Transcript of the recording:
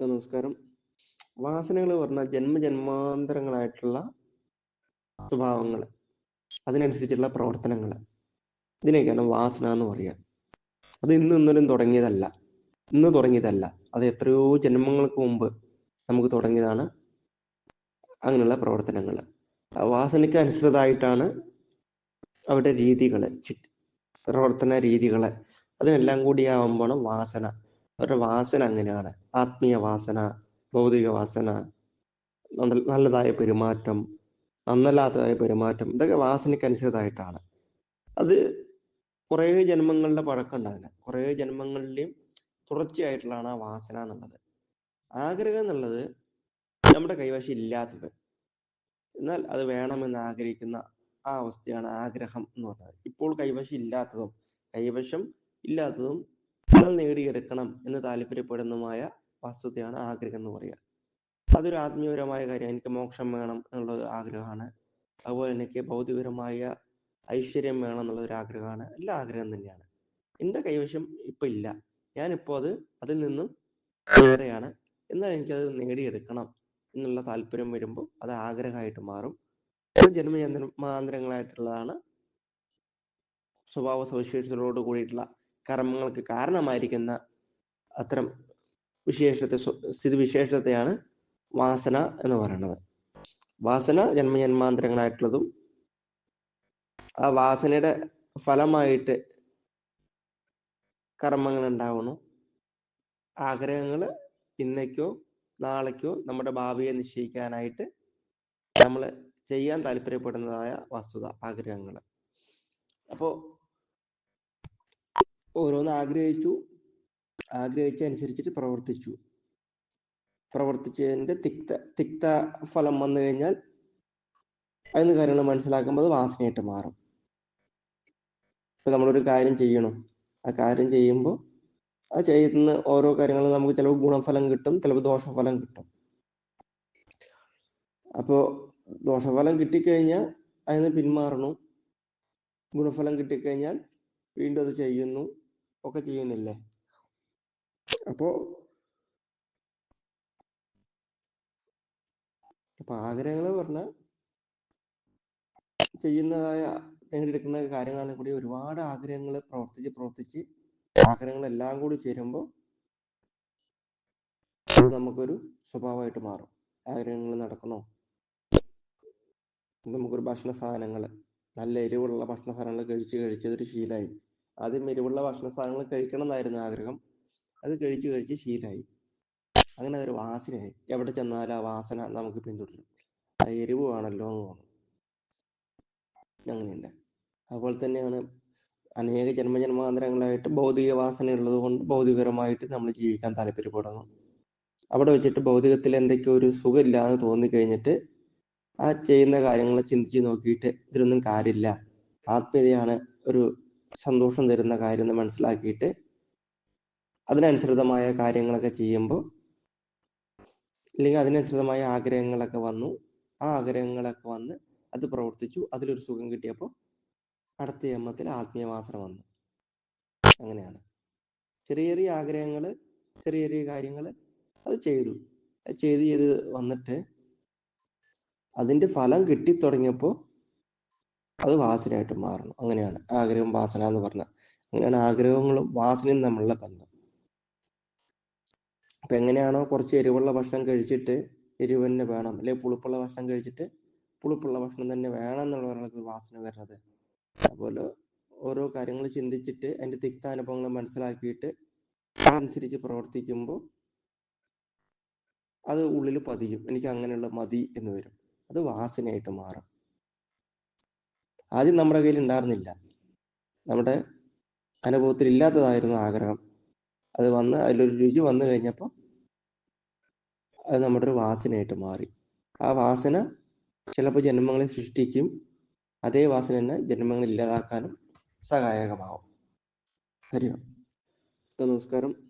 നമസ്കാരം. വാസനകൾ പറഞ്ഞാൽ ജന്മജന്മാന്തരങ്ങളായിട്ടുള്ള സ്വഭാവങ്ങൾ. അതിനനുസരിച്ചുള്ള പ്രവർത്തനങ്ങൾ. ഇതിനൊക്കെയാണ് വാസന എന്ന് പറയുക. അത് ഇന്ന് ഇന്നലും തുടങ്ങിയതല്ല. ഇന്ന് തുടങ്ങിയതല്ല. അത് എത്രയോ ജന്മങ്ങൾക്ക് മുമ്പ് നമുക്ക് തുടങ്ങിയതാണ് അങ്ങനെയുള്ള പ്രവർത്തനങ്ങൾ. വാസനയ്ക്ക് അനുസൃതമായിട്ടാണ് അവരുടെ രീതികൾ പ്രവർത്തന രീതികൾ. അതിനെല്ലാം കൂടിയാവുമ്പോൾ വാസന. അവരുടെ വാസന അങ്ങനെയാണ് ആത്മീയ വാസന ഭൗതിക വാസന നല്ലതായ പെരുമാറ്റം നന്നല്ലാത്തതായ പെരുമാറ്റം ഇതൊക്കെ വാസനയ്ക്ക് അനുസൃതമായിട്ടാണ് അത് കുറേ ജന്മങ്ങളുടെ പഴക്കമുണ്ടാകുന്നത് കുറേ ജന്മങ്ങളിലെയും തുടർച്ചയായിട്ടുള്ളതാണ് ആ വാസന എന്നുള്ളത്. ആഗ്രഹം എന്നുള്ളത് നമ്മുടെ കൈവശം ഇല്ലാത്തത്. എന്നാൽ അത് വേണമെന്ന് ആഗ്രഹിക്കുന്ന ആ അവസ്ഥയാണ് ആഗ്രഹം എന്ന് പറയുന്നത് ഇപ്പോൾ കൈവശം ഇല്ലാത്തതും കൈവശം ഇല്ലാത്തതും നമ്മൾ നേടിയെടുക്കണം എന്ന് താല്പര്യപ്പെടുന്നതുമായ വസ്തുതയാണ് ആഗ്രഹം എന്ന് പറയുക. അതൊരു ആത്മീയപരമായ കാര്യം. എനിക്ക് മോക്ഷം വേണം എന്നുള്ളത് ആഗ്രഹമാണ്. അതുപോലെ എനിക്ക് ഭൗതികപരമായ ഐശ്വര്യം വേണം എന്നുള്ളൊരു ആഗ്രഹമാണ്. എല്ലാ ആഗ്രഹം തന്നെയാണ്. എന്റെ കൈവശം ഇപ്പം ഇല്ല. ഞാനിപ്പോൾ അത് അതിൽ നിന്നും വേറെയാണ് എന്നാൽ എനിക്കത് നേടിയെടുക്കണം എന്നുള്ള താല്പര്യം വരുമ്പോൾ അത് ആഗ്രഹമായിട്ട് മാറും. ജന്മജന്മാന്തരങ്ങളായിട്ടുള്ളതാണ്. സ്വഭാവ സവിശേഷതകളോട് കൂടിയിട്ടുള്ള കർമ്മങ്ങൾക്ക് കാരണമായിരിക്കുന്ന അത്തരം വിശേഷത്തെ സ്ഥിതിവിശേഷത്തെയാണ് വാസന എന്ന് പറയുന്നത്. വാസന ജന്മജന്മാന്തരങ്ങളായിട്ടുള്ളതും ആ വാസനയുടെ ഫലമായിട്ട് കർമ്മങ്ങൾ ഉണ്ടാവണം ആഗ്രഹങ്ങൾ ഇന്നേക്കോ നാളേക്കോ നമ്മുടെ ഭാവിയെ നിശ്ചയിക്കാനായിട്ട് നമ്മൾ ചെയ്യാൻ താല്പര്യപ്പെടുന്നതായ വസ്തുത ആഗ്രഹങ്ങൾ അപ്പോൾ ഓരോന്ന് ആഗ്രഹിച്ചു. ആഗ്രഹിച്ച അനുസരിച്ചിട്ട് പ്രവർത്തിച്ചു. പ്രവർത്തിച്ചതിന്റെ തിക്ത തിക്ത ഫലം വന്നു കഴിഞ്ഞാൽ അതിന് കാര്യങ്ങൾ മനസ്സിലാക്കുമ്പോൾ അത് വാസനയായിട്ട് മാറും. ഇപ്പൊ നമ്മളൊരു കാര്യം ചെയ്യണം. ആ കാര്യം ചെയ്യുമ്പോൾ ആ ചെയ്യുന്ന ഓരോ കാര്യങ്ങളും നമുക്ക് ചിലപ്പോൾ ഗുണഫലം കിട്ടും ചിലപ്പോൾ ദോഷഫലം കിട്ടും. അപ്പോൾ ദോഷഫലം കിട്ടിക്കഴിഞ്ഞാൽ അതിന് പിന്മാറണം. ഗുണഫലം കിട്ടിക്കഴിഞ്ഞാൽ വീണ്ടും അത് ചെയ്യുന്നു. ഒക്കെ ചെയ്യുന്നില്ലേ? അപ്പോ അപ്പൊ ആഗ്രഹങ്ങൾ പറഞ്ഞാൽ ചെയ്യുന്നതായ നേടിയെടുക്കുന്ന കാര്യങ്ങളാണെങ്കിൽ കൂടി ഒരുപാട് ആഗ്രഹങ്ങൾ പ്രവർത്തിച്ച് പ്രവർത്തിച്ച് ആഗ്രഹങ്ങളെല്ലാം കൂടി ചേരുമ്പോൾ അത് നമുക്കൊരു സ്വഭാവമായിട്ട് മാറും. ആഗ്രഹങ്ങൾ നടക്കണോ? നമുക്കൊരു ഭക്ഷണ സാധനങ്ങൾ നല്ല എരിവുള്ള ഭക്ഷണ സാധനങ്ങൾ കഴിച്ച് കഴിച്ച് അതൊരു ശീലമായി ആദ്യം എരിവുള്ള ഭക്ഷണ സാധനങ്ങൾ കഴിക്കണം എന്നായിരുന്നു ആഗ്രഹം. അത് കഴിച്ച് കഴിച്ച് ശീലമായി അങ്ങനെ അതൊരു വാസനയായി. എവിടെ ചെന്നാലും ആ വാസന നമുക്ക് പിന്തുടരും. ആ എരിവ് വേണമല്ലോ എന്ന് തോന്നും. അങ്ങനെയുണ്ട്. അതുപോലെ തന്നെയാണ് അനേക ജന്മജന്മാന്തരങ്ങളായിട്ട് ഭൗതിക വാസന ഉള്ളത് കൊണ്ട് ഭൗതികപരമായിട്ട് നമ്മൾ ജീവിക്കാൻ താല്പര്യപ്പെടുന്നു. അവിടെ വെച്ചിട്ട് ഭൗതികത്തിൽ എന്തൊക്കെയോ ഒരു സുഖമില്ലാന്ന് തോന്നിക്കഴിഞ്ഞിട്ട് ആ ചെയ്യുന്ന കാര്യങ്ങളെ ചിന്തിച്ച് നോക്കിയിട്ട് ഇതിലൊന്നും കാര്യമില്ല. ആത്മീയതയാണ് ഒരു സന്തോഷം തരുന്ന കാര്യം എന്ന് മനസ്സിലാക്കിയിട്ട് അതിനനുസൃതമായ കാര്യങ്ങളൊക്കെ ചെയ്യുമ്പോൾ അല്ലെങ്കിൽ അതിനനുസൃതമായ ആഗ്രഹങ്ങളൊക്കെ വന്നു. ആ ആഗ്രഹങ്ങളൊക്കെ വന്ന് അത് പ്രവർത്തിച്ചു. അതിലൊരു സുഖം കിട്ടിയപ്പോൾ അടുത്ത ജന്മത്തിൽ ആത്മീയവാസന വന്നു. അങ്ങനെയാണ്. ചെറിയ ചെറിയ ആഗ്രഹങ്ങൾ ചെറിയ ചെറിയ കാര്യങ്ങൾ അത് ചെയ്തു. ചെയ്ത് ചെയ്ത് വന്നിട്ട് അതിന്റെ ഫലം കിട്ടിത്തുടങ്ങിയപ്പോൾ അത് വാസനയായിട്ട് മാറണം. അങ്ങനെയാണ് ആഗ്രഹം വാസന എന്ന് പറഞ്ഞാൽ. അങ്ങനെയാണ് ആഗ്രഹങ്ങളും വാസനയും തമ്മിലുള്ള ബന്ധം. അപ്പൊ എങ്ങനെയാണോ കുറച്ച് എരിവുള്ള ഭക്ഷണം കഴിച്ചിട്ട് എരിവ് തന്നെ വേണം. അല്ലെങ്കിൽ പുളിപ്പുള്ള ഭക്ഷണം കഴിച്ചിട്ട് പുളിപ്പുള്ള ഭക്ഷണം തന്നെ വേണം എന്നുള്ള ഒരാൾക്ക് വാസന വരുന്നത്. അതുപോലെ ഓരോ കാര്യങ്ങൾ ചിന്തിച്ചിട്ട് അതിന്റെ തിക്ത അനുഭവങ്ങൾ മനസ്സിലാക്കിയിട്ട് അതനുസരിച്ച് പ്രവർത്തിക്കുമ്പോൾ അത് ഉള്ളിൽ പതിയും. എനിക്ക് അങ്ങനെയുള്ള മതി എന്ന് വരും. അത് വാസനയായിട്ട് മാറും. ആദ്യം നമ്മുടെ കയ്യിൽ ഉണ്ടായിരുന്നില്ല. നമ്മുടെ അനുഭവത്തിൽ ഇല്ലാത്തതായിരുന്നു ആഗ്രഹം. അത് വന്ന് അതിലൊരു രുചി വന്നു കഴിഞ്ഞപ്പോൾ അത് നമ്മുടെ ഒരു വാസനയായിട്ട് മാറി. ആ വാസന ചിലപ്പോൾ ജന്മങ്ങളെ സൃഷ്ടിക്കും. അതേ വാസന തന്നെ ജന്മങ്ങൾ ഇല്ലാതാക്കാനും സഹായകമാവും. ഹരി നമസ്കാരം.